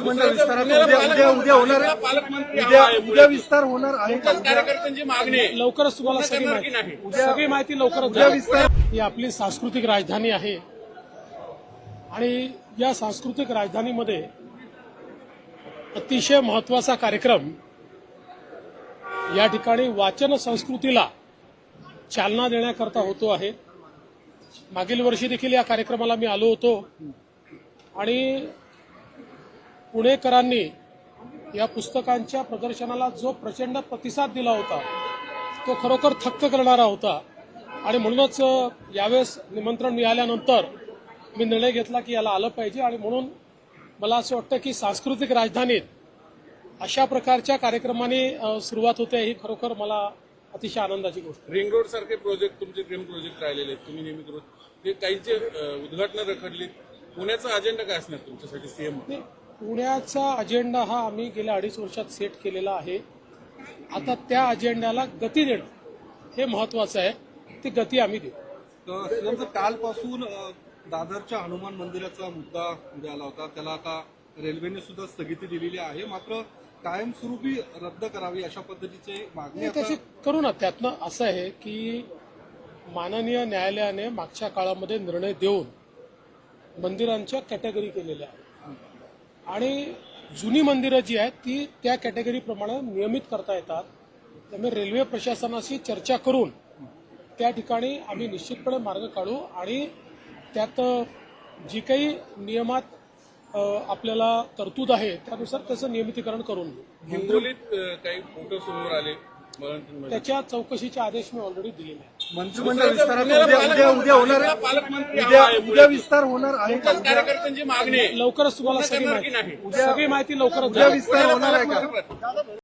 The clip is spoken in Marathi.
मंत्रिमंडळ विस्तारात उद्या उद्या उद्या होणार आहे? पालकमंत्री उद्या आहे. उद्या विस्तार होणार आहे का कार्यकर्त्यांची मागणी आहे लवकरच तुम्हाला सगळी करणार की माहिती नाही सगळी माहिती लवकरच उद्या द्या. विस्तार ही आपली सांस्कृतिक राजधानी आहे आणि या सांस्कृतिक राजधानीमध्ये अतिशय महत्त्वाचा कार्यक्रम या ठिकाणी वाचन संस्कृतीला चालना देण्याकरता होतो आहे मागील वर्षी देखील या कार्यक्रमाला मी आलो होतो आणि पुणेकरांनी या पुस्तकांच्या प्रदर्शनाला जो प्रचंड प्रतिसाद दिला होता तो खरोखर थक्क करणारा होता. आणि म्हणूनच यावेळेस निमंत्रण मिळाल्यानंतर मी निर्णय घेतला की याला आलं पाहिजे. आणि म्हणून मला असं वाटतं की सांस्कृतिक राजधानीत अशा प्रकारच्या कार्यक्रमाने सुरुवात होते ही खरोखर मला अतिशय आनंदाची गोष्ट. रिंग रोड सारखे प्रोजेक्ट तुमचे ड्रीम प्रोजेक्ट राहिलेले आहेत. तुम्ही नेहमी करून ते काहींचे उद्घाटन रखडली पुण्याचा अजेंडा काय असणार तुमच्यासाठी सीएम पुण्याचा अजेंडा हा आम्ही गेल्या अडीच वर्षात सेट केलेला आहे. आता त्या अजेंड्याला गती देणं हे महत्वाचं आहे. ती गती आम्ही देऊ. कालपासून दादरच्या हनुमान मंदिराचा मुद्दा उद्या आला होता. त्याला आता रेल्वेने सुद्धा स्थगिती दिलेली आहे. मात्र कायमस्वरूपी रद्द करावी अशा पद्धतीचे मागणी त्याची करू ना. त्यातनं असं आहे की माननीय न्यायालयाने मागच्या काळामध्ये निर्णय देऊन मंदिरांच्या कॅटेगरी केलेल्या आहेत. आणि जुनी मंदिरं जी आहेत ती त्या कॅटेगरीप्रमाणे नियमित करता येतात. त्यामुळे रेल्वे प्रशासनाशी चर्चा करून त्या ठिकाणी आम्ही निश्चितपणे मार्ग काढू आणि त्यात जी काही नियमात आपल्याला तरतूद आहे त्यानुसार त्याचं नियमितीकरण करून घेऊ. हिंगोलीत काही फोटो समोर आले. त्याच्या चौकशीचे आदेश मी ऑलरेडी दिलेले आहेत मंत्रिमंडळ विस्तारात उद्या उद्या उद्या होणार आहे? पालकमंत्री उद्या आहे. उद्या विस्तार होणार आहे का तुमच्याच कार्यकर्त्यांची मागणी आहे लवकरच तुम्हाला सगळी करणार की माहिती नाही सगळी माहिती लवकरच उद्या द्या. विस्तार होणार आहे का